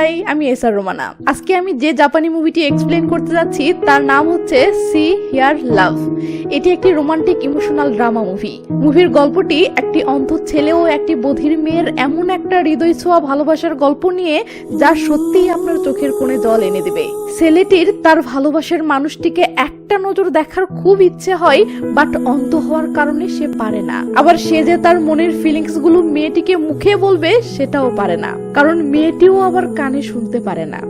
High, আমি SR Romana. আজকে আমি যে জাপানি মুভিটি এক্সপ্লেন করতে যাচ্ছি, তার নাম হচ্ছে সি হিয়ার লাভ। এটি একটি রোমান্টিক ইমোশনাল ড্রামা মুভি। মুভির গল্পটি একটি অন্ধ ছেলে ও একটি বধির মেয়ের এমন একটা হৃদয় ছোঁয়া ভালোবাসার গল্প নিয়ে যা সত্যিই আপনার চোখের কোণে জল এনে দেবে। ছেলেটির তার ভালোবাসার মানুষটিকে একটা নজর দেখার খুব ইচ্ছে হয় বাট অন্ধ হওয়ার কারণে সে পারে না। আবার সে যে তার মনের ফিলিংসগুলো মেয়েটিকে মুখে বলবে, সেটাও পারে না। কারণ মেয়েটিও আবার কানে শুনতে পারে না।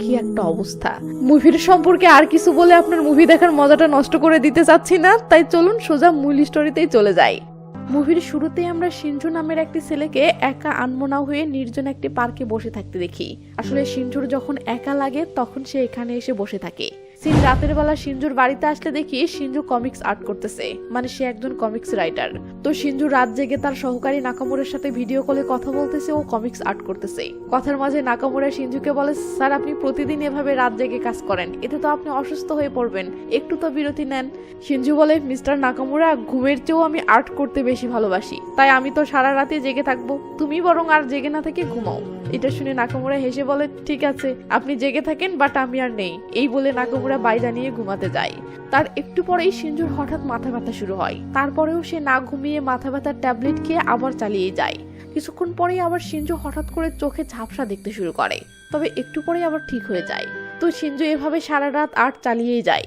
কি একটা অবস্থা। মুভির সম্পর্কে আর কিছু বলে আপনার মুভি দেখার মজাটা নষ্ট করে দিতে চাচ্ছি না, তাই চলুন সোজা মূল স্টোরিতেই চলে যাই। মুভির শুরুতেই আমরা সিনজু নামের একটি ছেলেকে একা আনমনা হয়ে নির্জন একটি পার্কে বসে থাকতে দেখি। আসলে সিনজুর যখন একা লাগে, তখন সে এখানে এসে বসে থাকে। সিন রাতের বেলা সিনজুর বাড়িতে আসলে দেখি সিনজু কমিক্স আর্ট করতেছে। মানে সে একজন কমিক্স রাইটার তো সিনজু রাত জেগে তার সহকারী নাকামোরের সাথে ভিডিও কলে কথা বলতেছে, ও কমিক্স আর্ট করতেছে। কথার মাঝে নাকামোরা সিনজুকে বলে, স্যার, আপনি প্রতিদিন এভাবে রাত জেগে কাজ করেন। এতে তো আপনি অসুস্থ হয়ে পড়বেন। একটু তো বিরতি নেন। সিনজু বলে, মিস্টার নাকামোরা, ঘুমের চেয়েও আমি আর্ট করতে বেশি ভালোবাসি। তাই আমি তো সারা রাতে জেগে থাকব। তুমি বরং আর জেগে না থেকে ঘুমাও। এটা শুনে নাকামোরা হেসে বলে, ঠিক আছে, আপনি জেগে থাকেন বাট আমি আর নেই। এই বলে নাকামোরা বাইরা নিয়ে ঘুমাতে যায়। তার একটু পরেই সিনজুর হঠাৎ মাথা ব্যথা শুরু হয়। তারপরেও সে না ঘুমিয়ে মাথা ব্যথার ট্যাবলেট খেয়ে আবার চালিয়ে যায়। কিছুক্ষণ পরেই আবার সিনজু হঠাৎ করে চোখে ঝাপসা দেখতে শুরু করে। তবে একটু পরেই আবার ঠিক হয়ে যায়। তো সিনজু এভাবে সারা রাত আর্ট চালিয়েই যায়।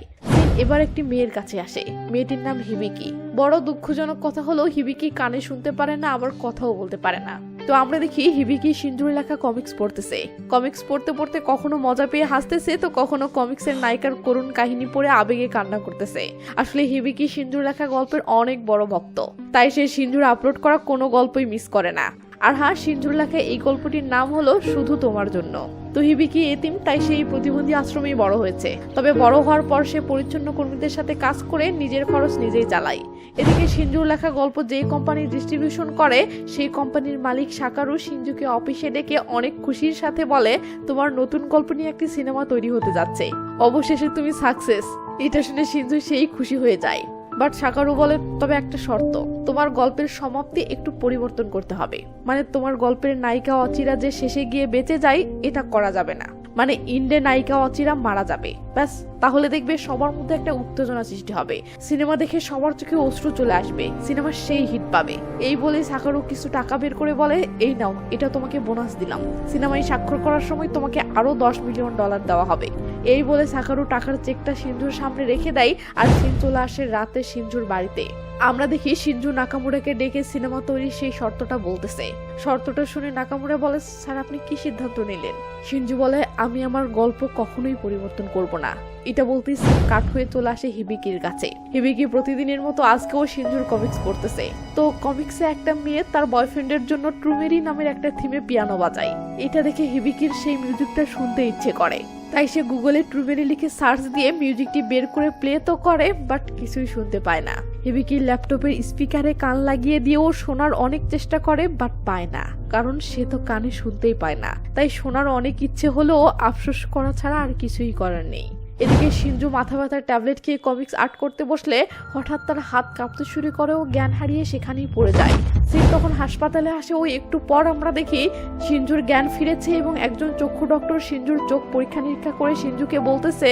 এবার একটি মেয়ের কাছে আসে। মেয়েটির নাম হিবিকি। বড় দুঃখজনক কথা হলো হিবিকি কানে শুনতে পারে না, আবার কথাও বলতে পারে না। তো আমরা দেখি হিবিকি সিন্দুর লেখা কমিক্স পড়তেছে। কমিক্স পড়তে পড়তে কখনো মজা পেয়ে হাসতেছে, তো কখনো কমিক্সের নায়িকার করুণ কাহিনী পড়ে আবেগে কান্না করতেছে। আসলে হিবিকি সিন্দুর লেখা গল্পের অনেক বড় ভক্ত, তাই সে সিন্দুর আপলোড করা কোনো গল্পই মিস করে না। আর হ্যাঁ সিন্ধুর লেখা এই গল্পটির নাম হলো শুধু তোমার জন্য তো হিবিকি এতিম? তাই সেই প্রতিবন্ধী আশ্রমেই বড় হয়েছে। তবে বড় হওয়ার পর সে পরিচ্ছন্ন কর্মীদের সাথে কাজ করে নিজের খরচ নিজেই চালায়। এদিকে সিঞ্জুর লেখা গল্প যেই কোম্পানি ডিস্ট্রিবিউশন করে, সেই কোম্পানির মালিক সাকারু সিঞ্জুকে অফিসে ডেকে অনেক খুশির সাথে বলে, তোমার নতুন গল্প নিয়ে একটি সিনেমা তৈরি হতে যাচ্ছে। অবশেষে তুমি সাকসেস এটা শুনে সিঞ্জু সেই খুশি হয়ে যায়। বাট সাকারু বলে, তবে একটা শর্ত, তোমার গল্পের সমাপ্তি একটু পরিবর্তন করতে হবে। মানে তোমার গল্পের নায়িকা অচিরা যে শেষে গিয়ে বেঁচে যায়, এটা করা যাবে না। মানে ইন্ডে নায়িকা অচিরা মারা যাবে। ব্যাস, তাহলে দেখবে সবার মধ্যে একটা উত্তেজনা সৃষ্টি হবে। সিনেমা দেখে সবার চোখে অশ্রু চলে আসবে। সিনেমা সেই হিট পাবে। এই বলে সাকারু কিছু টাকা বের করে বলে, এই নাও, এটা তোমাকে বোনাস দিলাম। সিনেমায় স্বাক্ষর করার সময় তোমাকে আরও দশ মিলিয়ন ডলার দেওয়া হবে। এই বলে সাকারু টাকার চেকটা সিন্ধুর সামনে রেখে দেয় আর সিন চলে আসে রাতে সিন্ধুর বাড়িতে। আমরা দেখি সিঞ্জু নাকামুরাকে ডেকে সিনেমা তৈরির সেই শর্তটা বলতেছে। শর্তটা শুনে নাকামুরা বলে, স্যার, আপনি কি সিদ্ধান্ত নিলেন? সিঞ্জু বলে, আমি আমার গল্প কখনোই পরিবর্তন করব না। এটা বলতেই কাট হয়ে চলে আসে হিবিকির কাছে। হিবিকি প্রতিদিনের মতো আজকেও সিঞ্জুর কমিক্স পড়তেছে। তো কমিক্সে একটা মেয়ে তার বয়ফ্রেন্ডের জন্য ট্রুমেরি নামের একটা থিমে পিয়ানো বাজায়। এটা দেখে হিবিকির সেই মিউজিকটা শুনতে ইচ্ছে করে। তাই সে গুগলে ট্রুবেরি লিখে সার্চ দিয়ে মিউজিকটি বের করে প্লে তো করে বাট কিছুই শুনতে পায় না। হিবিকির ল্যাপটপের স্পিকারে কান লাগিয়ে দিয়েও শোনার অনেক চেষ্টা করে বাট পায় না, কারণ সে তো কানে শুনতেই পায় না। তাই শোনার অনেক ইচ্ছে হলেও আফসোস করা ছাড়া আর কিছুই করার নেই। এদিকে সিঞ্জু মাথা ব্যথার ট্যাবলেট খেয়ে কমিক্স আর্ট করতে বসলে হঠাৎ তার হাত কাঁপতে শুরু করে ও জ্ঞান হারিয়ে সেখানেই পড়ে যায়। সিন তখন হাসপাতালে আসে ও একটু পর আমরা দেখি সিঞ্জুর জ্ঞান ফিরেছে এবং একজন চক্ষু ডক্টর সিঞ্জুর চোখ পরীক্ষা নিরীক্ষা করে সিঞ্জুকে বলতেছে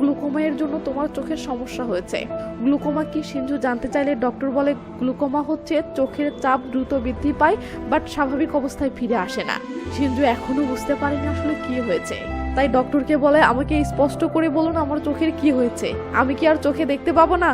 গ্লুকোমায়ের জন্য তোমার চোখের সমস্যা হয়েছে। গ্লুকোমা কি সিঞ্জু জানতে চাইলে ডক্টর বলে, গ্লুকোমা হচ্ছে চোখের চাপ দ্রুত বৃদ্ধি পায়, বাট স্বাভাবিক অবস্থায় ফিরে আসে না। সিঞ্জু এখনও বুঝতে পারেনি আসলে কি হয়েছে। তাই ডক্টরকে বলে, আমাকে স্পষ্ট করে বলুন আমার চোখের কি হয়েছে। আমি কি আর চোখে দেখতে পাবো না?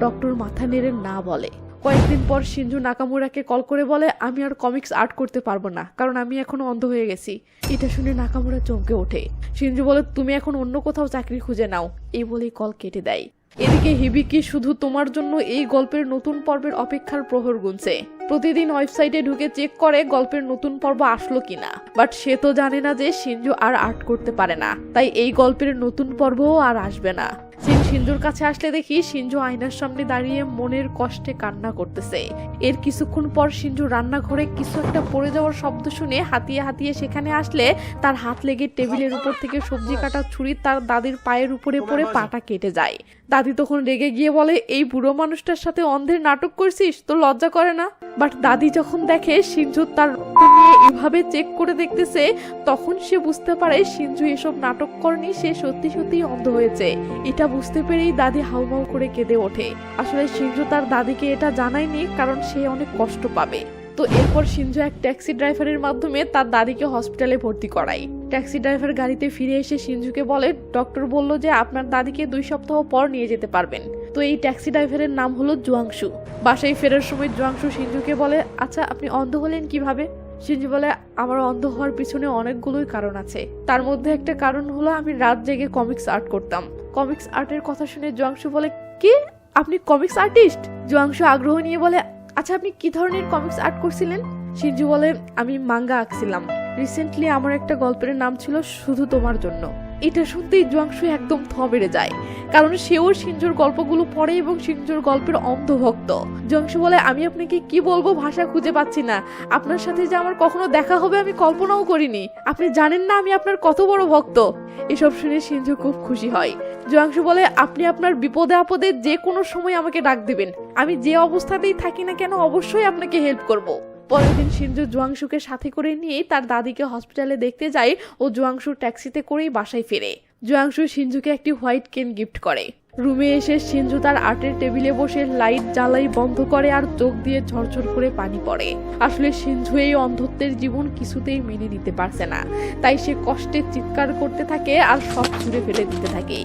ডক্টর মাথা নেড়ে না বলে। কয়েকদিন পর সিঞ্জু নাকামুরাকে কল করে বলে, আমি আর কমিক্স আর্ট করতে পারব না, কারণ আমি এখনও অন্ধ হয়ে গেছি। এটা শুনে নাকামুরা চমকে ওঠে। সিঞ্জু বলে, তুমি এখন অন্য কোথাও চাকরি খুঁজে নাও। এই বলেই কল কেটে দেয়। এদিকে হিবিকি শুধু তোমার জন্য এই গল্পের নতুন পর্বের অপেক্ষার প্রহর গুনছে। প্রতিদিন ওয়েবসাইটে ঢুকে চেক করে গল্পের নতুন পর্ব আসলো কিনা। বাট সে তো জানে না যে সিঞ্জু আর আর্ট করতে পারে না। তাই এই গল্পের নতুন পর্বও আর আসবে না। সিন সিঞ্জুর কাছে আসলে দেখি সিঞ্জু আয়নার সামনে দাঁড়িয়ে মনের কষ্টে কান্না করতেছে। এর কিছুক্ষণ পর সিঞ্জু রান্নাঘরে কিছু একটা পড়ে যাওয়ার শব্দ শুনে হাতিয়ে হাতিয়ে সেখানে আসলে তার হাত লেগে টেবিলের উপর থেকে সবজি কাটা ছুরি তার দাদির পায়ের উপরে পড়ে পাটা কেটে যায়। দাদি তখন রেগে গিয়ে বলে, এই বুড়ো মানুষটার সাথে অন্ধের নাটক করছিস? তো লজ্জা করে না? বাট দাদি যখন দেখে সিঞ্জু তার নিয়ে এভাবে চেক করে দেখতেছে, তখন সে বুঝতে পারে সিঞ্জু এসব নাটক করেনি, সে সত্যি সত্যি অন্ধ হয়েছে। এটা বুঝতে পেরেই দাদি হাউমাউ করে কেঁদে ওঠে। আসলে সিঞ্জু তার দাদিকে এটা জানায়নি, কারণ সে অনেক কষ্ট পাবে। তো এরপর সিঞ্জু এক ট্যাক্সি ড্রাইভারের মাধ্যমে তার দাদিকে হসপিটালে ভর্তি করায়। ট্যাক্সি ড্রাইভার গাড়িতে ফিরে এসে সিঞ্জুকে বলে, ডক্টর বলল যে আপনার দাদিকে দুই সপ্তাহ পর নিয়ে যেতে পারবেন। তো এই ট্যাক্সি ড্রাইভারের নাম হলো জুয়াংশু। বাসায় ফেরার সময় জুয়াংশু সিঞ্জুকে বলে আচ্ছা আপনি অন্ধ হলেন কীভাবে? সিঞ্জু বলে, আমার অন্ধ হওয়ার পিছনে অনেকগুলোই কারণ আছে। তার মধ্যে একটা কারণ হলো আমি রাত জেগে কমিক্স আর্ট করতাম। কমিক্স আর্টের কথা শুনে জুয়াংশু বলে, কি? আপনি কমিক্স আর্টিস্ট? জুয়াংশু আগ্রহ নিয়ে বলে আচ্ছা আপনি কি ধরনের কমিক্স আর্ট করছিলেন? সিঞ্জু বলে আমি মাঙ্গা আঁকছিলাম। রিসেন্টলি আমার একটা গল্পের নাম ছিল শুধু তোমার জন্য। এটা শুনতেই জুয়াংশু একদম থ বেড়ে যায়, কারণ সেও সিঞ্জুর গল্পগুলো পড়ে এবং সিঞ্জুর গল্পের অন্ধভক্ত। জুয়াংশু বলে, আমি আপনাকে কি বলব ভাষা খুঁজে পাচ্ছি না। আপনার সাথে যে আমার কখনো দেখা হবে আমি কল্পনাও করিনি। আপনি জানেন না আমি আপনার কত বড় ভক্ত? এসব শুনে সিঞ্জু খুব খুশি হয়। জয়াংশু বলে, আপনি আপনার বিপদে আপদে যে কোনো সময় আমাকে ডাক দিবেন। আমি যে অবস্থাতেই থাকি না কেন অবশ্যই আপনাকে হেল্প করব। পরের দিন সিঞ্জু জুয়াংশুকে সাথে করে নিয়ে তার দাদিকে হসপিটালে দেখতে যায় ও জুয়াংশু ট্যাক্সিতে করেই বাসায় ফেরে। জুয়াংশু সিঞ্জুকে একটি হোয়াইট কেন গিফট করে। রুমে এসে সিঞ্জু তার আর্টের টেবিলে বসে লাইট জ্বালাই বন্ধ করে আর চোখ দিয়ে ঝরঝর করে পানি পড়ে। আসলে সিঞ্জু এই অন্ধত্বের জীবন কিছুতেই মেনে নিতে পারছে না। তাই সে কষ্টে চিৎকার করতে থাকে আর সব ছুঁড়ে ফেলে দিতে থাকে।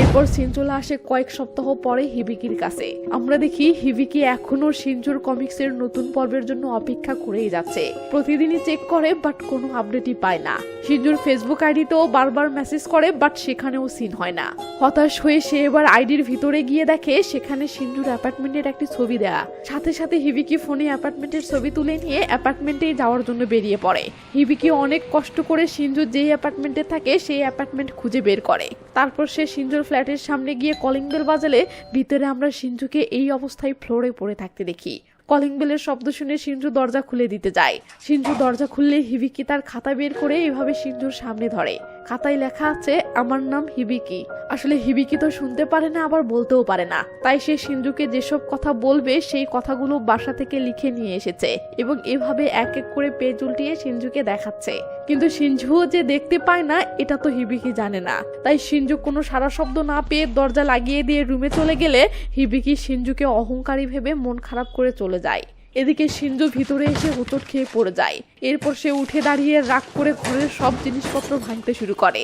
এরপর সিঞ্জুলা আসে কয়েক সপ্তাহ পরে হিবিকির কাছে। আমরা দেখি হিবিকি এখনও সিঞ্জুর কমিক্সের নতুন পর্বের জন্য অপেক্ষা করেই যাচ্ছে। প্রতিদিনই চেক করে বাট কোনো আপডেটই পায় না। সিঞ্জুর ফেসবুক আইডিতেও বারবার মেসেজ করে বাট সেখানেও সিন হয় না। হতাশ হয়ে সে এবার আইডির ভিতরে গিয়ে দেখে, সেখানে সিঞ্জুর অ্যাপার্টমেন্টের একটি ছবি দেয়া। সাথে সাথে হিবিকি ফোনে অ্যাপার্টমেন্টের ছবি তুলে নিয়ে অ্যাপার্টমেন্টেই যাওয়ার জন্য বেরিয়ে পড়ে। হিবিকি অনেক কষ্ট করে সিঞ্জু যেই অ্যাপার্টমেন্টে থাকে, সেই অ্যাপার্টমেন্ট খুঁজে বের করে। তারপর সে সিঞ্জুর ফ্ল্যাটের সামনে গিয়ে কলিং বেল বাজালে ভিতরে আমরা সিন্ধুকে এই অবস্থায় ফ্লোরে পড়ে থাকতে দেখি। কলিং বেলের শব্দ শুনে সিন্ধু দরজা খুলে দিতে যায়। সিন্ধু দরজা খুললে হিবিকি তার খাতা বের করে এভাবে সিন্ধুর সামনে ধরে। খাতায় লেখা আছে, আমার নাম হিবিকি। আসলে হিবিকি তো শুনতে পারে না, আবার বলতেও পারে না। তাই সে সিঞ্জুকে যেসব কথা বলবে, সেই কথাগুলো বাসা থেকে লিখে নিয়ে এসেছে এবং এভাবে এক এক করে পেজ উল্টিয়ে সিঞ্জুকে দেখাচ্ছে। কিন্তু সিঞ্জুও যে দেখতে পায় না, এটা তো হিবিকি জানে না। তাই সিঞ্জু কোনো সারা শব্দ না পেয়ে দরজা লাগিয়ে দিয়ে রুমে চলে গেলে হিবিকি সিঞ্জুকে অহংকারী ভেবে মন খারাপ করে চলে যায়। এদিকে সিঞ্জু ভিতরে এসে হোঁচট খেয়ে পড়ে যায়। এরপর সে উঠে দাঁড়িয়ে রাগ করে ঘরের সব জিনিসপত্র ভাঙতে শুরু করে।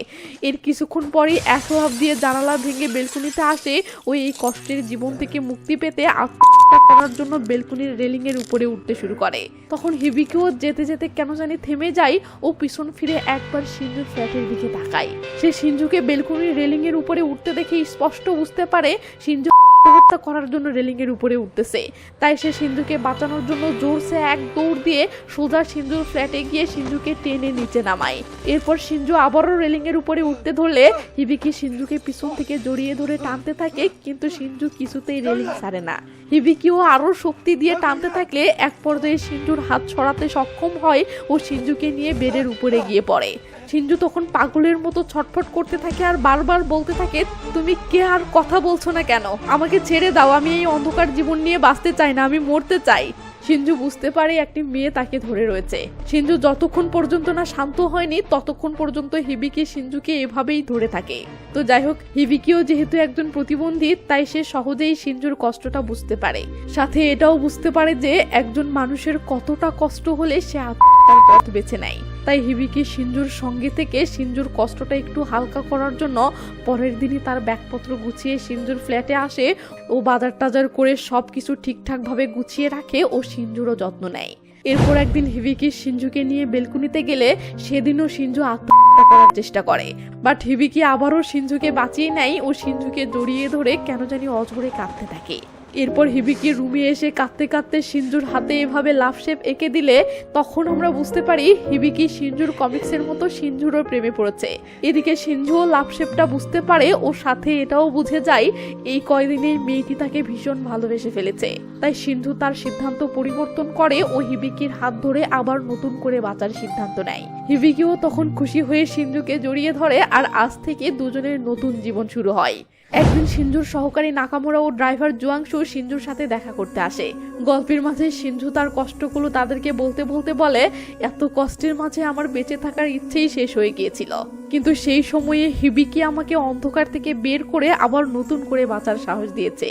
এর কিছুক্ষণ পরেই হাফ দিয়ে জানালা ভেঙে বেলকুনিতে আসে ও এই কষ্টের জীবন থেকে মুক্তি পেতে আত্মহত্যা করার জন্য বেলকুনির রেলিং এর উপরে উঠতে শুরু করে। তখন হিবিকেও যেতে যেতে কেন জানি থেমে যায় ও পিছন ফিরে একবার সিঞ্জুর ফ্ল্যাটের দিকে তাকায়। সে সিঞ্জুকে বেলকুনির রেলিং এর উপরে উঠতে দেখে স্পষ্ট বুঝতে পারে সিঞ্জু আত্মহত্যা করার জন্য রেলিং এর উপরে উঠতেছে। তাই সে সিন্ধুকে বাঁচানোর জন্য জোরসে এক দৌড় দিয়ে সোজা সিন্ধুর ফ্ল্যাটে গিয়ে সিন্ধুকে টেনে নিচে নামায়। এরপর সিঞ্জু আবারও রেলিং এর উপরে উঠতে ধরলে হিবিকি সিন্ধুকে পিছন থেকে জড়িয়ে ধরে টানতে থাকে, কিন্তু সিঞ্জু কিছুতেই রেলিং ছাড়ে না। হিবিকিও আরও শক্তি দিয়ে টানতে থাকলে এক পর্যায়ে সিঞ্জুর হাত ছড়াতে সক্ষম হয় ও সিঞ্জুকে নিয়ে বেডের উপরে গিয়ে পড়ে। সিঞ্জু তখন পাগলের মতো ছটফট করতে থাকে আর বারবার বলতে থাকে, তুমি কে আর কথা বলছো না কেন? আমাকে ছেড়ে দাও, আমি এই অন্ধকার জীবন নিয়ে বাঁচতে চাই না, আমি মরতে চাই। সিঞ্জু বুঝতে পারে একটি মেয়ে তাকে ধরে রয়েছে। সিঞ্জু যতক্ষণ পর্যন্ত না শান্ত হয়নি, ততক্ষণ পর্যন্ত হিবিকি সিঞ্জুকে এভাবেই ধরে থাকে। তো যাই হোক, হিবিকিও যেহেতু একজন প্রতিবন্ধী, তাই সে সহজেই সিঞ্জুর কষ্টটা বুঝতে পারে। সাথে এটাও বুঝতে পারে যে, একজন মানুষের কতটা কষ্ট হলে সে আত্মহত্যার পথ বেছে নেয়। তাই হিবিকি সিঞ্জুর সঙ্গে থেকে সিঞ্জুর কষ্টটা একটু হালকা করার জন্য পরের দিনই তার ব্যাগপত্র গুছিয়ে সিঞ্জুর ফ্ল্যাটে আসে ও বাজার টাজার করে সব কিছু ঠিকঠাকভাবে গুছিয়ে রাখে ও সিঞ্জুরও যত্ন নেয়। এরপর একদিন হিবিকি সিঞ্জুকে নিয়ে বেলকুনিতে গেলে সেদিনও সিঞ্জু আত্মহত্যা করার চেষ্টা করে। বাট হিবিকি আবারও সিঞ্জুকে বাঁচিয়ে নেয় ও সিঞ্জুকে জড়িয়ে ধরে কেন জানি অঝরে কাঁদতে থাকে। এরপর হিবিকি রুমে এসে কাঁদতে কাঁদতে সিঞ্জুর হাতে এভাবে লাভ শেপ এঁকে দিলে তখন আমরা বুঝতে পারি হিবিকি সিঞ্জুর কমিক্সের মতো সিঞ্জুরও প্রেমে পড়েছে। এদিকে সিঞ্জুও লাভ শেপটা বুঝতে পারে ও সাথে এটাও বুঝে যায় এই কয়দিনে মেয়েটি তাকে ভীষণ ভালোবেসে ফেলেছে। তাই সিন্ধু তার সিদ্ধান্ত পরিবর্তন করে ও হিবিকির হাত ধরে আবার নতুন করে বাঁচার সিদ্ধান্ত নেয়। হিবিকিও তখন খুশি হয়ে সিন্ধুকে জড়িয়ে ধরে আর আজ থেকে দুজনের নতুন জীবন শুরু হয়। একদিন সিঞ্জুর সহকারী নাকামোরা ও ড্রাইভার জুয়াংশু সিঞ্জুর সাথে দেখা করতে আসে। গল্পের মাঝে সিঞ্জু তার কষ্টগুলো তাদেরকে বলতে বলতে বলে, এত কষ্টের মাঝে আমার বেঁচে থাকার ইচ্ছেই শেষ হয়ে গিয়েছিল। কিন্তু সেই সময়ে হিবিকি আমাকে অন্ধকার থেকে বের করে আবার নতুন করে বাঁচার সাহস দিয়েছে।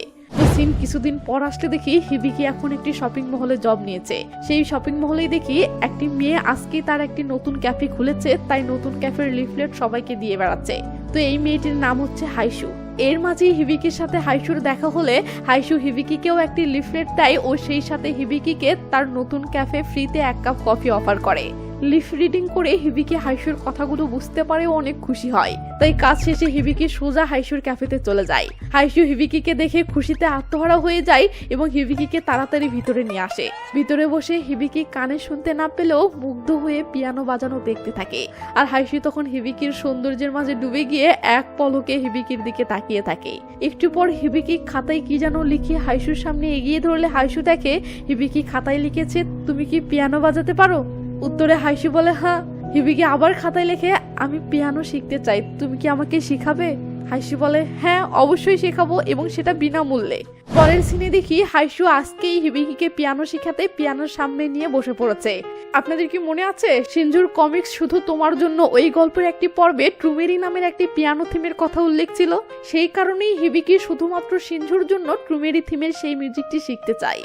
সিন কিছুদিন পর আসলে দেখি হিবিকি এখন একটি শপিং মহলে জব নিয়েছে। সেই শপিং মহলেই দেখি একটি মেয়ে আজকে তার একটি নতুন ক্যাফে খুলেছে, তাই নতুন ক্যাফের লিফলেট সবাইকে দিয়ে বেড়াচ্ছে। তো এই মেয়েটির নাম হচ্ছে হাইশু এর মাঝে হিবিকির সাথে হাইসুর দেখা হলে হাইসু হিবিকিকেও একটি লিফলেট দেয় ও সেই সাথে হিবিকিকে তার নতুন ক্যাফে ফ্রিতে এক কাপ কফি অফার করে। লিফ রিডিং করে হিবিকি হাইসুর কথাগুলো বুঝতে পারে অনেক খুশি হয়। তাই কাজ শেষে হিবিকি সোজা হাইসুর ক্যাফেতে চলে যায়। হাইশু হিবিকিকে দেখে খুশিতে আত্মহারা হয়ে যায় এবং হিবিকিকে তাড়াতাড়ি ভিতরে নিয়ে আসে। ভিতরে বসে হিবিকি কানে শুনতে না পেলেও মুগ্ধ হয়ে পিয়ানো বাজানো দেখতে থাকে। আর হাইশু তখন হিবিকির সৌন্দর্যের মাঝে ডুবে গিয়ে এক পলকে হিবিকির দিকে তাকিয়ে থাকে। একটু পর হিবিকি খাতায় কি যেন লিখে হাইসুর সামনে এগিয়ে ধরলে হাইসু দেখে, হিবিকি খাতায় লিখেছে, তুমি কি পিয়ানো বাজাতে পারো? উত্তরে হাসি বলে হ্যাঁ হিবিকে আবার খাতায় লেখে আমি পিয়ানো শিখতে চাই। তুমি কি আমাকে শিখাবে? হাইশু বলে হ্যাঁ অবশ্যই শেখাবো এবং সেটা বিনামূল্যে। পরের সিনে দেখি হাইশু আজকেই হিবিকিকে পিয়ানো শেখাতে পিয়ানোর সামনে নিয়ে বসে পড়েছে। আপনাদের কি মনে আছে সিঞ্জুর কমিক্স শুধু তোমার জন্য ওই গল্পের একটি পর্বে ট্রুমেরি নামের একটি পিয়ানো থিমের কথা উল্লেখ ছিল? সেই কারণেই হিবিকি শুধুমাত্র সিঞ্জুর জন্য ট্রুমেরি থিমের সেই মিউজিকটি শিখতে চাই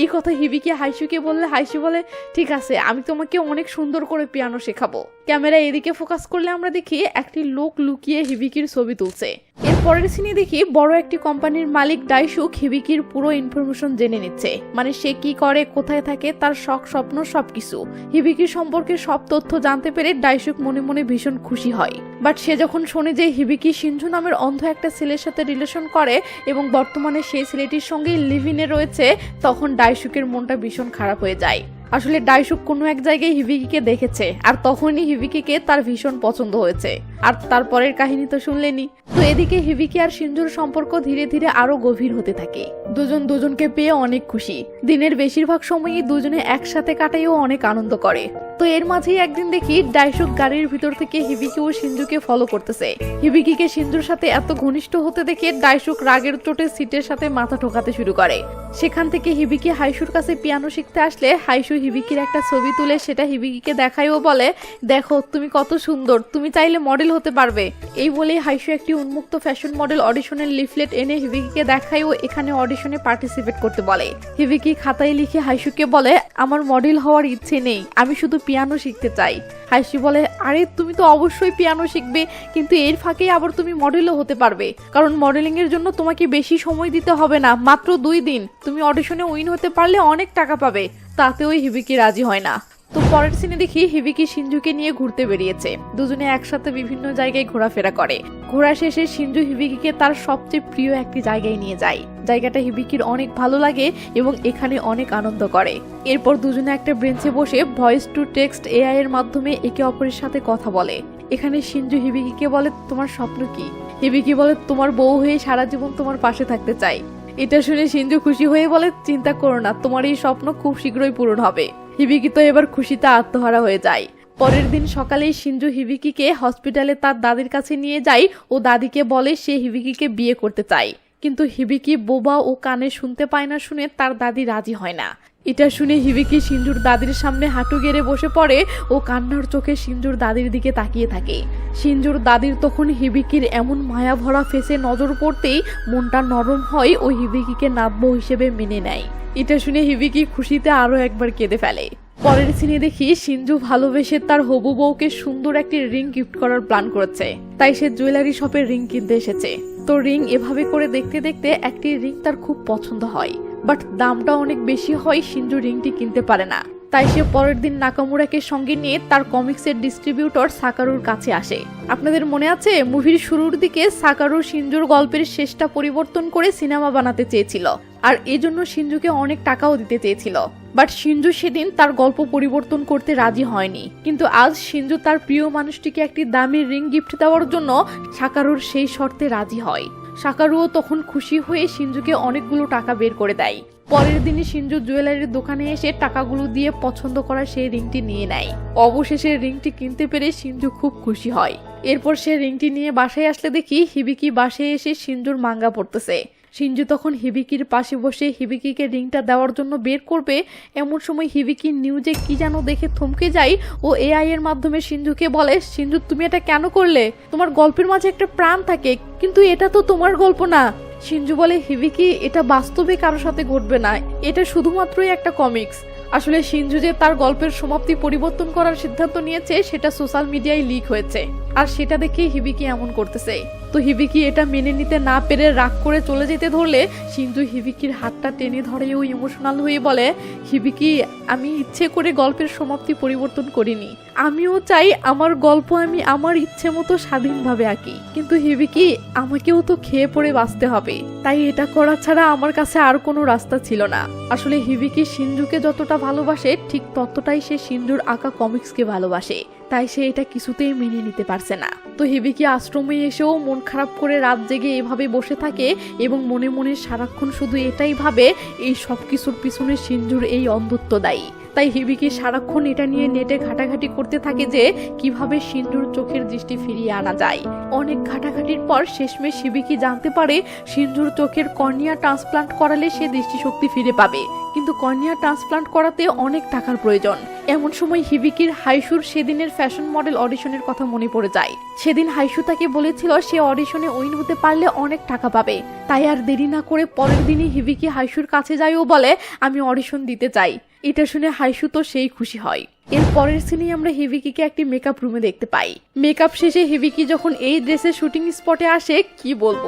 এই কথা হিবিকি হাইশুকে বললে, হাইশু বলে, ঠিক আছে, আমি তোমাকে অনেক সুন্দর করে পিয়ানো শেখাবো। ক্যামেরা এদিকে ফোকাস করলে আমরা দেখি একটি লোক লুকিয়ে হিবিকির ছবি তুলছে। এরপরের সিনে দেখি বড় একটি কোম্পানির মালিক ডাইসুক হিবিকির পুরো ইনফরমেশন জেনে নিচ্ছে। মানে সে কি করে, কোথায় থাকে, তার শখ, স্বপ্ন সবকিছু। হিবিকির সম্পর্কে সব তথ্য জানতে পেরে ডাইসুক মনে মনে ভীষণ খুশি হয়। বাট সে যখন শোনে যে হিবিকি সিন্ধু নামের অন্ধ একটা ছেলের সাথে রিলেশন করে এবং বর্তমানে সেই ছেলেটির সঙ্গে লিভিনে রয়েছে, তখন ডাইসুকের মনটা ভীষণ খারাপ হয়ে যায়। আসলে ডাইসুক কোনো এক জায়গায় হিবিকিকে দেখেছে, আর তখনই হিবিকিকে তার ভীষণ পছন্দ হয়েছে। আর তারপরের কাহিনী তো শুনলেনি তো এদিকে হিবিকি আর সিন্ধুর সম্পর্ক ধীরে ধীরে আরও গভীর হতে থাকে। দুজন দুজনকে পেয়ে অনেক খুশি। দিনের বেশিরভাগ সময়ই দুজনে একসাথে কাটাইও অনেক আনন্দ করে। তো এর মাঝেই একদিন দেখি ডাইসুক গাড়ির ভিতর থেকে হিবিকি ও সিন্ধুকে ফলো করতেছে। হিবিকিকে সিন্ধুর সাথে এত ঘনিষ্ঠ হতে দেখে ডাইসুক রাগের চোটে সিটের সাথে মাথা ঠোকাতে শুরু করে। সেখান থেকে হিবিকি হাইশুর কাছে পিয়ানো শিখতে আসলে হাইশু হিবিকির একটা ছবি তুলে সেটা হিবিকিকে দেখায় ও বলে, দেখো, তুমি কত সুন্দর, তুমি চাইলে মডেল হতে পারবে। এই বলে হাইসু একটি উন্মুক্ত ফ্যাশন মডেল অডিশনের লিফলেট এনে হিবিকিকে দেখায় ও এখানে অডিশনে পার্টিসিপেট করতে বলে। হিবিকি খাতায় লিখে হাইসুকে বলে, আমার মডেল হওয়ার ইচ্ছে নেই, আমি শুধু পিয়ানো শিখতে চাই। হাসি বলে, আরে, তুমি তো অবশ্যই পিয়ানো শিখবে, কিন্তু এর ফাঁকেই আবার তুমি মডেলও হতে পারবে। কারণ মডেলিং এর জন্য তোমাকে বেশি সময় দিতে হবে না, মাত্র দুই দিন। তুমি অডিশনে উইন হতে পারলে অনেক টাকা পাবে তাতেও হিবিকি রাজি হয় না। তো পরের সিনে দেখি হিবিকি সিঞ্জুকে নিয়ে ঘুরতে বেরিয়েছে। দুজনে একসাথে বিভিন্ন জায়গায় ঘোরাফেরা করে। ঘোরা শেষে সিঞ্জু হিবিকিকে তার সবচেয়ে প্রিয় একটি জায়গায় নিয়ে যায়। জায়গাটা হিবিকির অনেক ভালো লাগে এবং এখানে অনেক আনন্দ করে। এরপর দুজনে একটা ব্রেঞ্চে বসে ভয়েস টু টেক্সট এআই এর মাধ্যমে একে অপরের সাথে কথা বলে। এখানে সিঞ্জু হিবিকিকে বলে, তোমার স্বপ্ন কি? হিবিকি বলে, তোমার বউ হয়ে সারা জীবন তোমার পাশে থাকতে চাই। এটা শুনে সিঞ্জু খুশি হয়ে বলে, চিন্তা করো না, তোমার এই স্বপ্ন খুব শীঘ্রই পূরণ হবে। হিবিকি তো এবার খুশিতে আত্মহারা হয়ে যায়। পরের দিন সকালেই সিঞ্জু হিবিকিকে হসপিটালে তার দাদির কাছে নিয়ে যায় ও দাদিকে বলে সে হিবিকিকে বিয়ে করতে চায়। কিন্তু হিবিকি বোবা ও কানে শুনতে পায় না শুনে তার দাদি রাজি হয় না। এটা শুনে হিবিকি সিঞ্জুর দাদির সামনে হাঁটু গেড়ে বসে পড়ে ও কান্নার চোখে সিঞ্জুর দাদির দিকে তাকিয়ে থাকে। সিঞ্জুর দাদির তখন হিবিকির এমন মায়া ভরা ফেসে নজর পড়তেই মনটা নরম হয় ও হিবিকিকে নাব্য হিসেবে মেনে নেয়। এটা শুনে হিবিকি খুশিতে আরও একবার কেঁদে ফেলে। পরের সিনে দেখি সিঞ্জু ভালোবেসে তার হবু বউকে সুন্দর একটি রিং গিফট করার প্ল্যান করেছে। তাই সে জুয়েলারি শপের রিং কিনতে এসেছে। তো রিং এভাবে করে দেখতে দেখতে একটি রিং তার খুব পছন্দ হয়। বাট দামটা অনেক বেশি হয় সিঞ্জু রিংটি কিনতে পারে না। তাই সে পরের দিন নাকামুরাকে সঙ্গে নিয়ে তার কমিক্সের ডিস্ট্রিবিউটর সাকারুর কাছে আসে। আপনাদের মনে আছে, মুভির শুরুর দিকে সাকারুর সিঞ্জুর গল্পের শেষটা পরিবর্তন করে সিনেমা বানাতে চেয়েছিল, আর এজন্য সিঞ্জুকে অনেক টাকাও দিতে চেয়েছিল। বাট সিঞ্জু সেদিন তার গল্প পরিবর্তন করতে রাজি হয়নি। কিন্তু আজ সিঞ্জু তার প্রিয় মানুষটিকে একটি দামি রিং গিফট দেওয়ার জন্য সাকারুর সেই শর্তে রাজি হয়। সাকারুও তখন খুশি হয়ে সিঞ্জুকে অনেকগুলো টাকা বের করে দেয়। পরের দিনই সিঞ্জু জুয়েলারির দোকানে এসে টাকাগুলো দিয়ে পছন্দ করা সেই রিংটি নিয়ে নেয়। অবশেষে রিংটি কিনতে পেরে সিঞ্জু খুব খুশি হয়। এরপর সে রিংটি নিয়ে বাসায় আসলে দেখি হিবিকি বাসায় এসে সিঞ্জুর মাঙ্গা পড়তেছে সিঞ্জু তখন হিবিকির পাশে বসে হিবিকিকে রিংটা দেওয়ার জন্য বের করবে। এমন সময় হিবিকি নিউজে কি যেন দেখে থমকে যায় ও এআই এর মাধ্যমে সিন্ধুকে বলে, সিন্ধু, তুমি এটা কেন করলে? তোমার গল্পের মাঝে একটা প্রাণ থাকে, কিন্তু এটা তো তোমার গল্প না। সিঞ্জু বলে হিবিকি এটা বাস্তবে কারোর সাথে ঘটবে না? এটা শুধুমাত্রই একটা কমিক্স। আসলে সিঞ্জু যে তার গল্পের সমাপ্তি পরিবর্তন করার সিদ্ধান্ত নিয়েছে, সেটা সোশ্যাল মিডিয়ায় লিক হয়েছে। আর সেটা দেখে হিবিকি এমন করতেছে। তো হিবিকি এটা মেনে নিতে না পেরে রাগ করে চলে যেতে ধরলে সিন্ধু হিবিকির হাতটা টেনে ধরে ও ইমোশনাল হয়ে বলে, হিবিকি, আমি ইচ্ছে করে গল্পের সমাপ্তি পরিবর্তন করিনি। আমিও চাই আমার গল্প আমি আমার ইচ্ছে মতো স্বাধীনভাবে আঁকি। কিন্তু হিবিকি, আমাকেও তো খেয়ে পড়ে বাঁচতে হবে। তাই এটা করা ছাড়া আমার কাছে আর কোনো রাস্তা ছিল না। আসলে হিবিকি সিন্ধুকে যতটা ভালোবাসে, ঠিক ততটাই সে সিন্ধুর আঁকা কমিক্সকে ভালোবাসে। তাই সে এটা কিছুতেই মেনে নিতে পারছে না। তো হিবিকি আশ্রমে এসেও মন খারাপ করে রাত জেগে এভাবে বসে থাকে এবং মনে মনে সারাক্ষণ শুধু এটাই ভাবে, এই সব কিছুর পিছনে সিন্ধুর এই অন্ধত্ব দায়ী। তাই হিবিকি সারাক্ষণ এটা নিয়ে নেটে ঘাটাঘাটি করতে থাকে যে কীভাবে সিন্ধুর চোখের দৃষ্টি ফিরিয়ে আনা যায়। অনেক ঘাটাঘাটির পর শেষমেশ হিবিকি জানতে পারে সিন্ধুর চোখের কর্নিয়া ট্রান্সপ্লান্ট করালে সে দৃষ্টিশক্তি ফিরে পাবে। কিন্তু কর্নিয়া ট্রান্সপ্লান্ট করাতে অনেক টাকার প্রয়োজন। এমন সময় হিবিকির হাইসুর সেদিনের ফ্যাশন মডেল অডিশনের কথা মনে পড়ে যায়। সেদিন হাইসু তাকে বলেছিল সে অডিশনে উইন হতে পারলে অনেক টাকা পাবে। তাই আর দেরি না করে পরের দিনই হিবিকি হাইসুর কাছে যায় ও বলে, আমি অডিশন দিতে চাই। এটা শুনে হাইসু তো সেই খুশি হয়। এর পরের সিনেই আমরা হেভিকিকে একটি মেকআপ রুমে দেখতে পাই। মেকআপ শেষে হেভিকি যখন এই ড্রেসের শুটিং স্পটে আসে, কি বলব?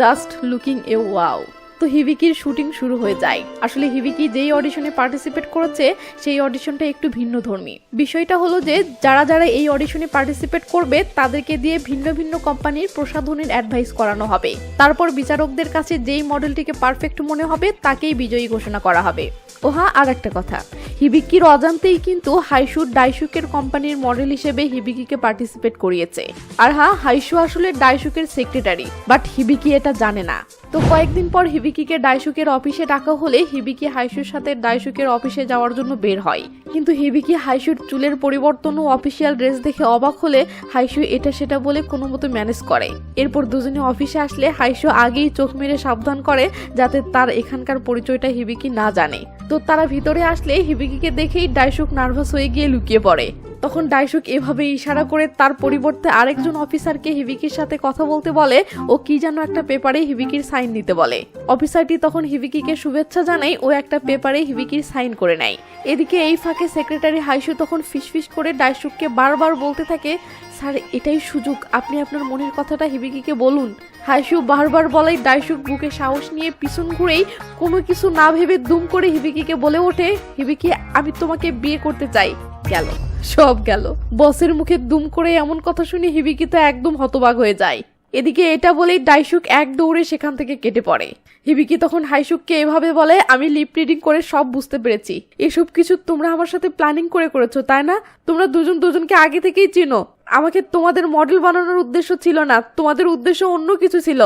জাস্ট লুকিং এ ওয়াও তো হিবিকির শুটিং শুরু হয়ে যায়। আসলে হিবিকি যেই অডিশনে পার্টিসিপেট করেছে, সেই অডিশনটা একটু ভিন্ন ধর্মী। বিষয়টা হলো যে, যারা যারা এই অডিশনে পার্টিসিপেট করবে, তাদেরকে দিয়ে ভিন্ন ভিন্ন কোম্পানির প্রসাধনের অ্যাডভাইস করানো হবে। তারপর বিচারকদের কাছে যেই মডেলটিকে পারফেক্ট মনে হবে, তাকেই বিজয়ী ঘোষণা করা হবে। ও হ্যাঁ আর একটা কথা। হিবিকির অজান্তেই কিন্তু হাইসুর ডাইসুকের কোম্পানির মডেল হিসেবে হিবিকিকে পার্টিসিপেট করিয়েছে। আর হ্যাঁ হাইসু আসলে ডাইসুকের সেক্রেটারি বাট হিবিকি এটা জানে না। তো কয়েকদিন পর হিবিকিকে ডাইসুকের অফিসে ডাকা হলে হিবিকি হাইসুর সাথে ডাইসুকের অফিসে যাওয়ার জন্য বের হয়। কিন্তু হিবিকি হাইসুর চুলের পরিবর্তন ও অফিসিয়াল ড্রেস দেখে অবাক হলে হাইসু এটা সেটা বলে কোনো মতো ম্যানেজ করে। এরপর দুজনে অফিসে আসলে হাইসু আগেই চোখ মেরে সাবধান করে যাতে তার এখানকার পরিচয়টা হিবিকি না জানে। তো তারা ভিতরে আসলে হিবিকিকে দেখেই ডাইসুক নার্ভাস হয়ে গিয়ে লুকিয়ে পড়ে। তখন ডাইসুক এভাবে ইশারা করে তার পরিবর্তে আরেকজন অফিসারকে হিবিকির সাথে কথা বলতে বলে ও কি যেন একটা পেপারে হিবিকির সাইন দিতে বলে। অফিসারটি তখন হিবিকিকে শুভেচ্ছা জানাই ও একটা পেপারে হিবিকির সাইন করে নেয়। এদিকে এই ফাঁকে সেক্রেটারি হাইসু তখন ফিসফিস করে ডাইসুককে বারবার বলতে থাকে স্যার, এটাই সুযোগ। আপনি আপনার মনের কথাটা হিবিকিকে বলুন। হাইসু বারবার বলাই ডাইসুক বুকে সাহস নিয়ে পিছন ঘুরেই কোনো কিছু না ভেবে দুম করে হিবিকিকে বলে ওঠে হিবিকি আমি তোমাকে বিয়ে করতে চাই। গেল। সব গেল। বসের মুখে দুম করে এমন কথা শুনে হিবিকি তো একদম হতবাক হয়ে যায়। এদিকে এটা বলেই ডাইসুক এক দৌড়ে সেখান থেকে কেটে পড়ে। হিবিকি তখন হাইসুককে এভাবে বলে, আমি লিপ রিডিং করে সব বুঝতে পেরেছি। এসব কিছু তোমরা আমার সাথে প্ল্যানিং করে করেছ, তাই না? তোমরা দুজন দুজনকে আগে থেকেই চিনো। আমাকে তোমাদের মডেল বানানোর উদ্দেশ্য ছিল না, তোমাদের উদ্দেশ্য অন্য কিছু ছিল।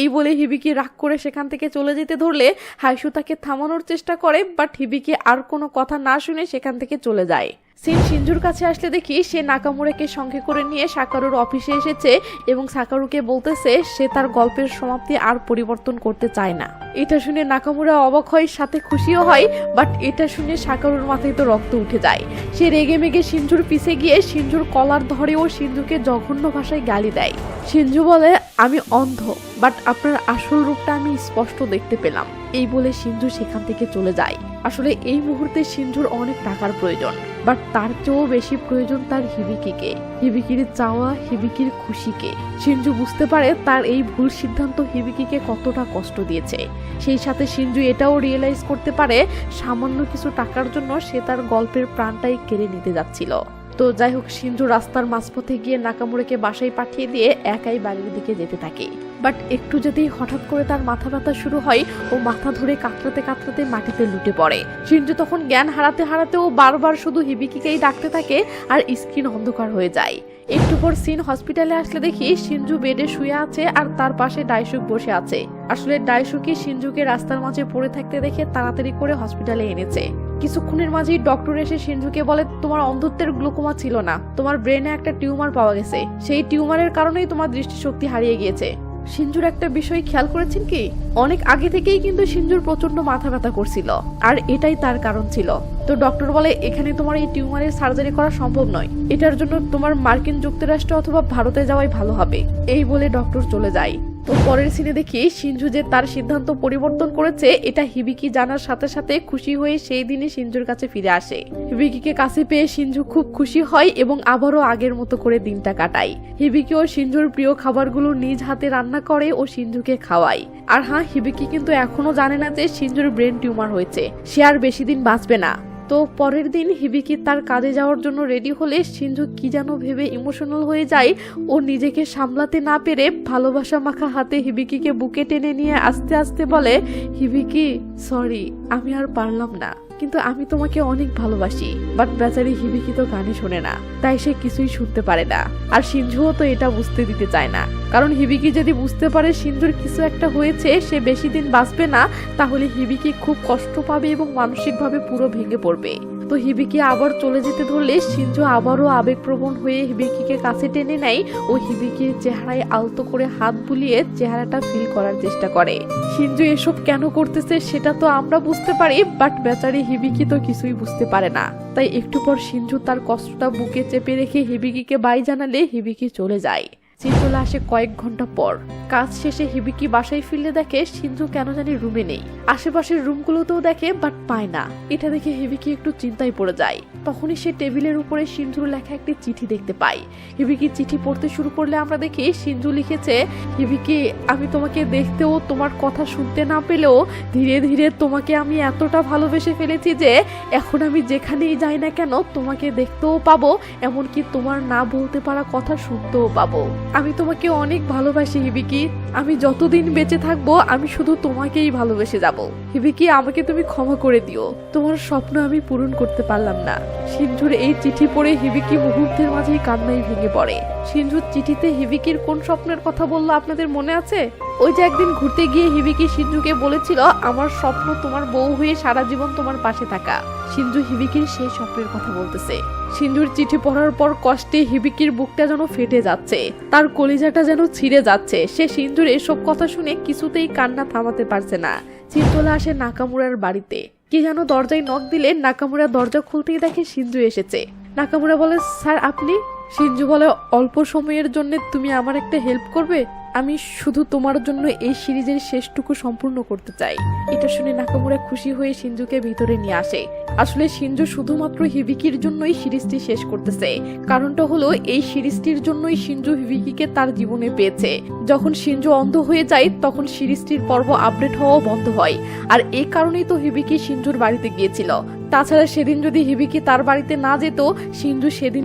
এই বলে হিবিকে রাগ করে সেখান থেকে চলে যেতে ধরলে হাইসু তাকে থামানোর চেষ্টা করে বাট হিবিকে আর কোনো কথা না শুনে সেখান থেকে চলে যায়। সিন সিঞ্জুর কাছে আসলে দেখি সে নাকামুরাকে সঙ্গে করে নিয়ে সাকারুর অফিসে এসেছে এবং সাকারুকে বলতেছে সে তার গল্পের সমাপ্তি আর পরিবর্তন করতে চায় না। এটা শুনে নাকামুরা অবাক হয়, সাথে খুশিও হয় বাট এটা শুনে সাকারুর মাথায় তো রক্ত উঠে যায়। সে রেগে মেগে সিঞ্জুর পিছে গিয়ে সিঞ্জুর কলার ধরে ও সিন্ধুকে জঘন্য ভাষায় গালি দেয়। সিঞ্জু বলে, আমি অন্ধ। বাট আপনার আসল রূপটা আমি স্পষ্ট দেখতে পেলাম। এই বলে সিন্ধু সেখান থেকে চলে যায়। আসলে এই মুহূর্তে সিন্ধুর অনেক টাকার প্রয়োজন, বাট তার চেয়েও বেশি প্রয়োজন তার হিবিকিকে। হিবিকির চাওয়া, হিবিকির খুশিকে। সিঞ্জু বুঝতে পারে তার এই ভুল সিদ্ধান্ত হিবিকিকে কতটা কষ্ট দিয়েছে। সেই সাথে সিঞ্জু এটাও রিয়েলাইজ করতে পারে, সামান্য কিছু টাকার জন্য সে তার গল্পের প্রাণটাই কেড়ে নিতে যাচ্ছিল। তো যাই হোক, সিন্ধু রাস্তার মাঝপথে গিয়ে নাকামুড়েকে বাসায় পাঠিয়ে দিয়ে একাই বাড়ির দিকে যেতে থাকে। বাট একটু যদি হঠাৎ করে তার মাথা ব্যথা শুরু হয়, ও মাথা ধরে কাতরাতে কাতরাতে মাটিতে লুটে পড়ে। সিন্ধু তখন জ্ঞান হারাতে হারাতে ও বারবার শুধু হিবিকিকেই ডাকতে থাকে আর স্ক্রিন অন্ধকার হয়ে যায়। একটু পর সিন হসপিটালে আসলে দেখি সিনজু বেডে শুয়ে আছে আর তার পাশে ডাইসুক বসে আছে। আসলে ডাইসুকি সিনজুকে রাস্তার মাঝে পড়ে থাকতে দেখে তাড়াতাড়ি করে হসপিটালে এনেছে। কিছুক্ষণের মাঝেই ডক্টর এসে সিনজুকে বলে, তোমার অন্ধত্বের গ্লুকোমা ছিল না। তোমার ব্রেনে একটা টিউমার পাওয়া গেছে। সেই টিউমারের কারণেই তোমার দৃষ্টিশক্তি হারিয়ে গিয়েছে। সিঞ্জুর একটা বিষয় খেয়াল করেছেন কি? অনেক আগে থেকেই কিন্তু সিঞ্জুর প্রচণ্ড মাথা ব্যথা করছিল। আর এটাই তার কারণ ছিল। তো ডক্টর বলে, এখানে তোমার এই টিউমারের সার্জারি করা সম্ভব নয়। এটার জন্য তোমার মার্কিন যুক্তরাষ্ট্র অথবা ভারতে যাওয়াই ভালো হবে। এই বলে ডক্টর চলে যায়। তো পরের সিনে দেখি সিঞ্জু যে তার সিদ্ধান্ত পরিবর্তন করেছে, এটা হিবিকি জানার সাথে সাথে খুশি হয়ে সেই দিনে সিঞ্জুর কাছে ফিরে আসে। হিবিকিকে কাছে পেয়ে সিঞ্জু খুব খুশি হয় এবং আবারও আগের মতো করে দিনটা কাটায়। হিবিকি ও সিঞ্জুর প্রিয় খাবারগুলো নিজ হাতে রান্না করে ও সিঞ্জুকে খাওয়ায়। আর হ্যাঁ হিবিকি কিন্তু এখনও জানে না যে সিঞ্জুর ব্রেন টিউমার হয়েছে। সে আর বেশি দিন বাঁচবে না। তো পরের দিন হিবিকি তার কাজে যাওয়ার জন্য রেডি হলে সিন্ধু কি যেন ভেবে ইমোশনাল হয়ে যায়। ও নিজেকে সামলাতে না পেরে ভালোবাসা মাখা হাতে হিবিকিকে বুকে টেনে নিয়ে আস্তে আস্তে বলে, হিবিকি, সরি, আমি আর পারলাম না। কিন্তু আমি তোমাকে অনেক ভালোবাসি বাট বেচারি হিবিকি তো গানে শোনে না, তাই সে কিছুই শুনতে পারে না। আর সিঞ্জুও তো এটা বুঝতে দিতে চায় না। কারণ হিবিকি যদি বুঝতে পারে সিন্ধুর কিছু একটা হয়েছে, সে বেশি দিন বাঁচবে না, তাহলে হিবিকি খুব কষ্ট পাবে এবং মানসিকভাবে পুরো ভেঙে পড়বে। তো হিবিকি আবার চলে যেতে ধরলে সিঞ্জু আবারও আবেগপ্রবণ হয়ে হিবিকিকে কাছে টেনে নেয় ও হিবিকির চেহারায় আলতো করে হাত বুলিয়ে চেহারাটা ফিল করার চেষ্টা করে। সিঞ্জু এসব কেন করতেছে সেটা তো আমরা বুঝতে পারি, বাট বেচারি হিবিকি তো কিছুই বুঝতে পারে না। তাই একটু পর সিঞ্জু তার কষ্টটা বুকে চেপে রেখে হিবিকিকে বাই জানালে হিবিকি চলে যায়। সিঞ্জুলা আসে কয়েক ঘণ্টা পর। কাজ শেষে হিবিকি বাসায় ফিরলে দেখে সিন্ধু কেন জানি রুমে নেই। আশেপাশের রুমগুলোতেও দেখে বাট পায় না। এটা দেখে হিবিকি একটু চিন্তায় পড়ে যায়। তখনই সে টেবিলের উপরে সিন্ধুর লেখা একটি চিঠি দেখতে পায়। হিবিকি চিঠি পড়তে শুরু করলে আমরা দেখি সিন্ধু লিখেছে, হিবিকি, আমি তোমাকে দেখতেও তোমার কথা শুনতে না পেলেও ধীরে ধীরে তোমাকে আমি এতটা ভালোবেসে ফেলেছি যে এখন আমি যেখানেই যাই না কেন তোমাকে দেখতেও পাবো, এমনকি তোমার না বলতে পারা কথা শুনতেও পাবো। আমি তোমাকে অনেক ভালোবাসি, হিবিকি। আমি যতদিন বেঁচে থাকব, আমি শুধু তোমাকেই ভালোবেসে যাব। হিবিকি, আমাকে তুমি ক্ষমা করে দিও। তোমার স্বপ্ন আমি পূরণ করতে পারলাম না। সিন্ধুর এই চিঠি পড়ে হিবিকি মুহূর্তের মাঝেই কান্নায় ভেঙে পড়ে। সিন্ধুর চিঠিতে হিবিকির কোন স্বপ্নের কথা বলল আপনাদের মনে আছে? ওই যে একদিন ঘুরতে গিয়ে হিবিকি সিন্ধুকে বলেছিল, আমার স্বপ্ন তোমার বউ হয়ে সারা জীবন তোমার পাশে থাকা। সিন্ধু হিবিকির সেই স্বপ্নের কথা বলতেছে। সিন্ধুর চিঠি পড়ার পর কষ্টে হিবিকির বুকটা যেন ফেটে যাচ্ছে। তার কলিজাটা যেন ছিঁড়ে যাচ্ছে। সে সিন্ধুর এসব কথা শুনে কিছুতেই কান্না থামাতে পারছে না। চিন্তলা আসে নাকামুরার বাড়িতে। কি যেন দরজায় নখ দিলে নাকামুরা দরজা খুলতেই দেখে সিন্ধু এসেছে। নাকামুরা বলে, স্যার, আপনি? সিঞ্জু বলে, অল্প সময়ের জন্য তুমি আমার একটা হেল্প করবে? আমি শুধু তোমার জন্য এই সিরিজের শেষটুকু সম্পূর্ণ করতে চাই। এটা শুনে নাকামুরা খুশি হয়ে সিঞ্জুকে ভিতরে নিয়ে আসে। আসলে সিঞ্জু শুধুমাত্র হিবিকির জন্যই সিরিজটি শেষ করতেছে। কারণটা হলো, এই সিরিজটির জন্যই সিঞ্জু হিবিকিকে তার জীবনে পেয়েছে। যখন সিঞ্জু অন্ধ হয়ে যায়, তখন সিরিজটির পর্ব আপডেট হওয়াও বন্ধ হয়। আর এই কারণেই তো হিবিকি সিঞ্জুর বাড়িতে গিয়েছিল। তাছাড়া সেদিন যদি হিবিকি তার বাড়িতে না যেত সিঞ্জু সেদিন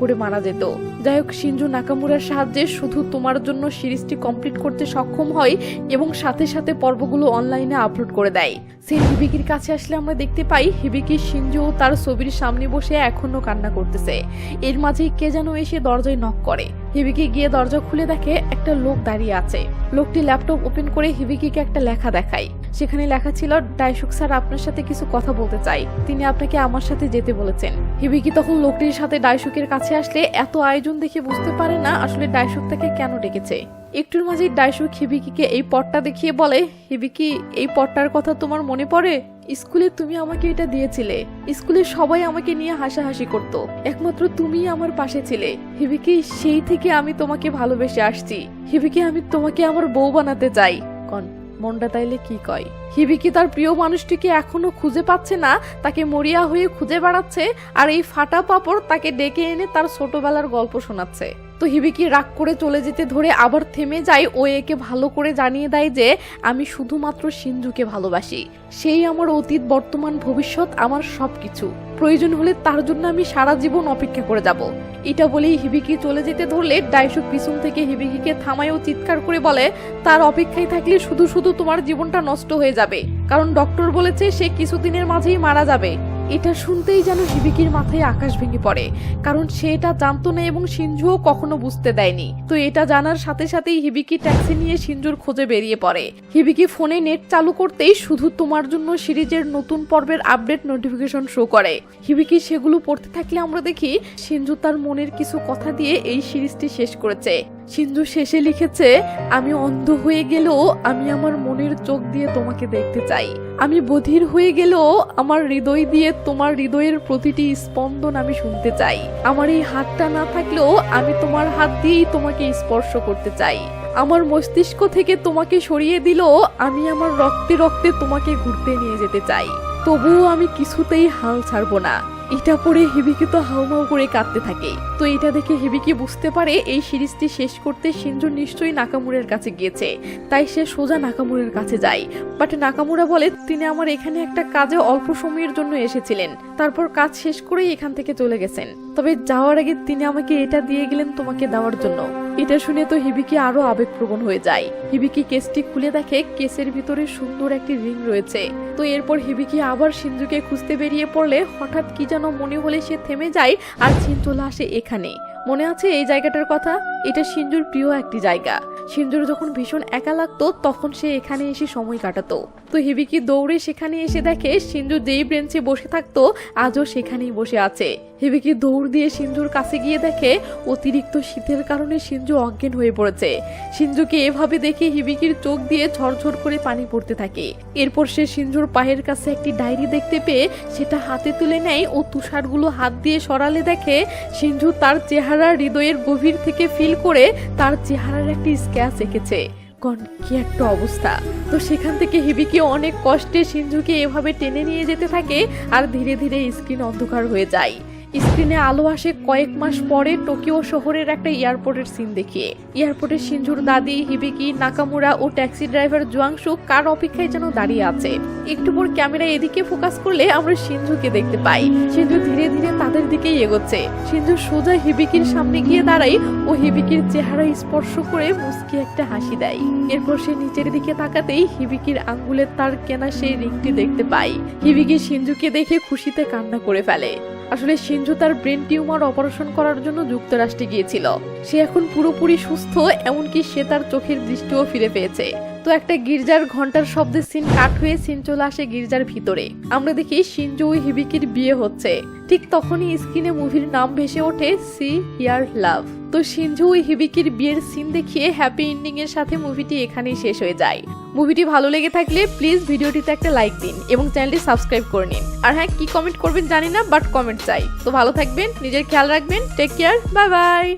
করে মারা যেত। যাই হোক সিঞ্জু নাকামুরার সাহায্যে শুধু তোমার জন্য সিরিজটি কমপ্লিট করতে সক্ষম হয় এবং সাথে সাথে পর্বগুলো অনলাইনে আপলোড করে দেয়। সেই হিবিকির কাছে আসলে আমরা দেখতে পাই, হিবিকি সিঞ্জু তার ছবির সামনে বসে এখনও কান্না করতেছে। এর মাঝেই কে যেন এসে দরজায় নক করে। হিবিকি গিয়ে দরজা খুলে দেখে একটা লোক দাঁড়িয়ে আছে। লোকটি ল্যাপটপ ওপেন করে হিবিকিকে একটা লেখা দেখায়। সেখানে লেখা ছিল, ডাইশুক স্যার, আপনার সাথে কিছু কথা বলতে চাই। তিনি আপনাকে আমার সাথে যেতে বলেছেন। হিবিকি তখন লোকটির সাথে ডাইশুকের কাছে আসলে এত আয়োজন দেখে বুঝতে পারে না, আসলে ডাইশুক তাকে কেন ডেকেছে? একটুর মাঝে ডাইশুক হিবিকিকে এই পটটা দেখিয়ে বলে হিবিকি এই পটটার কথা তোমার মনে পড়ে? স্কুলে তুমি আমাকে এটা দিয়েছিলে। স্কুলে সবাই আমাকে নিয়ে হাসাহাসি করত। একমাত্র তুমি আমার পাশে ছিলে। হিবিকি, সেই থেকে আমি তোমাকে ভালোবেসে আসছি। হিবিকি, আমি তোমাকে আমার বউ বানাতে চাই। কন মনটা তাইলে কি কয়? হিবিকি তার প্রিয় মানুষটিকে এখনও খুঁজে পাচ্ছে না? তাকে মরিয়া হয়ে খুঁজে বেড়াচ্ছে, আর এই ফাটা পাপড় তাকে ডেকে এনে তার ছোটবেলার গল্প শোনাচ্ছে। তো হিবিকি রাগ করে চলে যেতে ধরে আবার থেমে যায়। ও একে ভালো করে জানিয়ে দেয় যে, আমি শুধুমাত্র সিন্ধুকে ভালোবাসি। সেই আমার অতীত, বর্তমান, ভবিষ্যৎ, আমার সব কিছু প্রয়োজন হলে তার জন্য আমি সারা জীবন অপেক্ষা করে যাব। এটা বলেই হিবিকি চলে যেতে ধরলে ডাইসুক পিছন থেকে হিবিকিকে থামায় ও চিৎকার করে বলে, তার অপেক্ষায় থাকলে শুধু শুধু তোমার জীবনটা নষ্ট হয়ে যাবে। কারণ ডক্টর বলেছে, সে কিছুদিনের মাঝেই মারা যাবে। এটা শুনতেই যেন হিবিকির মাথায় আকাশ ভেঙে পড়ে, কারণ সে এটা জানতো না এবং সিঞ্জুও কখনো বুঝতে দেয়নি। তো এটা জানার সাথে সাথেই হিবিকি ট্যাক্সি নিয়ে সিঞ্জুর খোঁজে বেরিয়ে পড়ে। হিবিকি ফোনে নেট চালু করতেই শুধু তোমার জন্য সিরিজের নতুন পর্বের আপডেট নোটিফিকেশন শো করে। হিবিকি সেগুলো পড়তে থাকলে আমরা দেখি সিঞ্জু তার মনের কিছু কথা দিয়ে এই সিরিজটি শেষ করেছে। সিন্ধু শেষে লিখেছে, আমি অন্ধ হয়ে গেলেও আমি আমার মনের চোখ দিয়ে তোমাকে দেখতে চাই। আমি বধির হয়ে গেলেও আমার হৃদয় দিয়ে তোমার হৃদয়ের প্রতিটি স্পন্দন আমি শুনতে চাই। আমার এই হাতটা না থাকলেও আমি তোমার হাত দিয়েই তোমাকে স্পর্শ করতে চাই। আমার মস্তিষ্ক থেকে তোমাকে সরিয়ে দিলেও আমি আমার রক্তে রক্তে তোমাকে ঘুরতে নিয়ে যেতে চাই। তবুও আমি কিছুতেই হাল ছাড়বো না। এটা পড়ে হিবিকি তো হাউমাউ করে কাঁদতে থাকে। তো এটা দেখে হিবিকি বুঝতে পারে এই সিরিজটি শেষ করতে সিঞ্জু নিশ্চয়ই নাকামুরের কাছে গিয়েছে। তাই সে সোজা নাকামুরের কাছে যায়। বাট নাকামুরা বলে, তিনি আমার এখানে একটা কাজে অল্প সময়ের জন্য এসেছিলেন। তারপর কাজ শেষ করেই এখান থেকে চলে গেছেন। তবে যাওয়ার আগে তিনি আমাকে এটা দিয়ে গেলেন তোমাকে দেওয়ার জন্য। এটা শুনে তো হিবিকি আরও আবেগপ্রবণ হয়ে যায়। হিবিকি কেসটি খুলে দেখে কেসের ভিতরে সুন্দর একটি রিং রয়েছে। তো এরপর হিবিকি আবার সিঞ্জুকে খুঁজতে বেরিয়ে পড়লে হঠাৎ কি যেন মনে হলে সে থেমে যায় আর চিন চলে আসে এখানে। মনে আছে এই জায়গাটার কথা? এটা সিঞ্জুর প্রিয় একটি জায়গা। সিঞ্জুর যখন ভীষণ একা লাগতো, তখন সে এখানে এসে সময় কাটাতো। তো হিবিকি দৌড়ে সেখানে এসে দেখে সিঞ্জু যেই ব্রেঞ্চে বসে থাকতো, আজও সেখানেই বসে আছে। হিবিকি দৌড় দিয়ে সিঞ্জুর কাছে গিয়ে দেখে, অতিরিক্ত শীতের কারণে সিঞ্জু অজ্ঞান হয়ে পড়েছে। সিঞ্জুকে এভাবে দেখে হিবিকির চোখ দিয়ে ঝরঝর করে পানি পড়তে থাকে। এরপর সে সিঞ্জুর পায়ের কাছে একটি ডায়েরি দেখতে পেয়ে, সেটা হাতে তুলে নেয় ও তুষারগুলো হাত দিয়ে সরালে দেখে সিঞ্জু তার চেহারা হৃদয়ের গভীর থেকে ফিল করে তার চেহারার একটি স্ক্যাচ এঁকেছে। কন কি একটা অবস্থা। তো সেখান থেকে হিবিকে অনেক কষ্টে সিন্ধুকে এভাবে টেনে নিয়ে যেতে থাকে, আর ধীরে ধীরে স্ক্রিন অন্ধকার হয়ে যায়। স্ক্রিনে আলো আসে কয়েক মাস পরে টোকিও শহরের একটা এয়ারপোর্টের সিন দেখিয়ে। এয়ারপোর্টে সিঞ্জুর দাদি, হিবিকি, নাকামুরা ও ট্যাক্সি ড্রাইভার জুয়াংশু কার অপেক্ষায় যেন দাঁড়িয়ে আছে? একটু পর ক্যামেরা এদিকে ফোকাস করলে আমরা সিঞ্জুকে দেখতে পাই। সিঞ্জু ধীরে ধীরে তাদের দিকেই এগোচ্ছে। সিঞ্জু সোজা হিবিকির সামনে গিয়ে দাঁড়াই ও হিবিকির চেহারা স্পর্শ করে মুস্কি একটা হাসি দেয়। এরপর সে নিচের দিকে তাকাতেই হিবিকির আঙ্গুলের তার কেনা সেই রিংটি দেখতে পাই হিবিকি সিঞ্জুকে দেখে খুশিতে কান্না করে ফেলে। আসলে সিঞ্জু তার ব্রেন টিউমার অপারেশন করার জন্য যুক্তরাষ্ট্রে গিয়েছিল। সে এখন পুরোপুরি সুস্থ, এমনকি সে তার চোখের দৃষ্টিও ফিরে পেয়েছে। তো একটা গির্জার ঘণ্টার শব্দের সিন কাট হয়ে সিন চলে আসে গির্জার ভিতরে। আমরা দেখি সিনজু ও হিবিকির বিয়ে হচ্ছে। ঠিক তখনই স্ক্রিনে মুভির নাম ভেসে ওঠে সি হিয়ার লাভ। তো সিনজু ও হিবিকির বিয়ের সিন দেখিয়ে হ্যাপি এন্ডিং এর সাথে মুভিটি এখানেই শেষ হয়ে যায়। মুভিটি ভালো লেগে থাকলে প্লিজ ভিডিওটিতে একটা লাইক দিন এবং চ্যানেলটি সাবস্ক্রাইব করে নিন। আর হ্যাঁ কি কমেন্ট করবেন জানি না বাট কমেন্ট চাই। তো ভালো থাকবেন, নিজের খেয়াল রাখবেন টেক কেয়ার বাই বাই